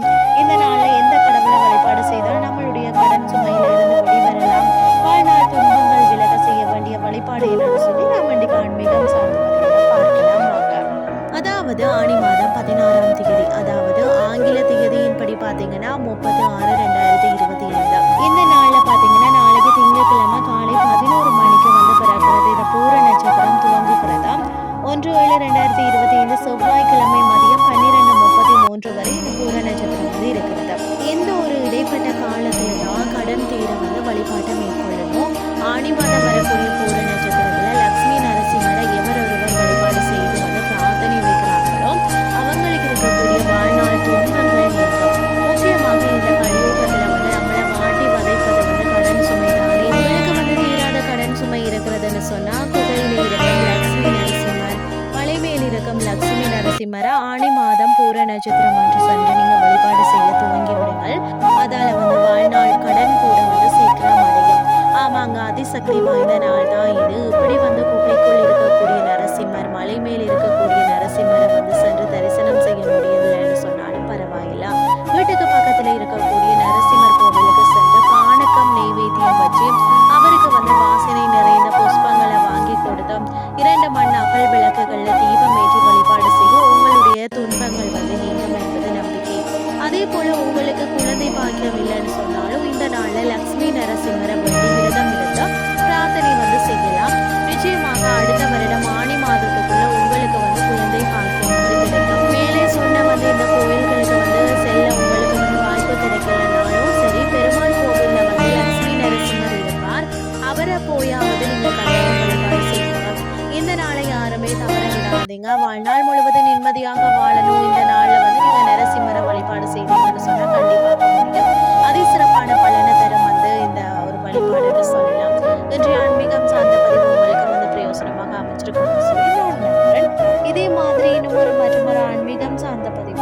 மாதம். இந்த நாளில் எந்த கடவுளை வழிபாடு செய்தால் நம்மளுடைய கடன் சுமையிலிருந்து வெளிவரலாம் வாழ்நாள் துன்பங்கள் விலக செய்ய வேண்டிய வழிபாடு என்னன்னு சொல்லி நாம் இன்றைக்கு ஆன்மீகம் சார்ந்த பார்க்கலாம். அதாவது ஆணி மாதம் பதினாறாம் தேதி அதாவது ஆங்கில தேதியின்படி பார்த்தீங்கன்னா முப்பத்தி ஆறு ரெண்டாயிரத்தி இருபது தெய்வம் லட்சுமி நரசிம்மர ஆணி மாதம் பூர நட்சத்திரம் அன்று சென்று நீங்க வழிபாடு செய்ய துவங்கி விடுங்கள். அதால வந்து வாழ்நாள் கடன் கூட வந்து சீக்கிரம் அடையும். ஆமாங்க அதிசக்தி வாய்ந்த நாள் தான் இது. இப்படி வந்து குகைக்குள் இருக்கக்கூடிய நரசிம்மர் மலை மேல் இருக்க யாருமே தவற வாழ்நாள் முழுவதும் நிம்மதியாக வாழணும். இந்த நாள்ல வந்து நீங்க நரசிம்மர வழிபாடு செய்வீங்கன்னு சொன்னா கண்டிப்பாக முடியும் அதே சிறப்பான பலனை தரும் வந்து இந்த ஒரு வழிபாடுன்னு சொல்லலாம். இன்றைய ஆன்மீகம் சார்ந்த பதிவு உங்களுக்கு வந்து பிரயோசனமாக அமைச்சிருக்கோம் இதே மாதிரி இன்னும் ஒரு மற்றும் ஒரு ஆன்மீகம் சார்ந்த பதிவு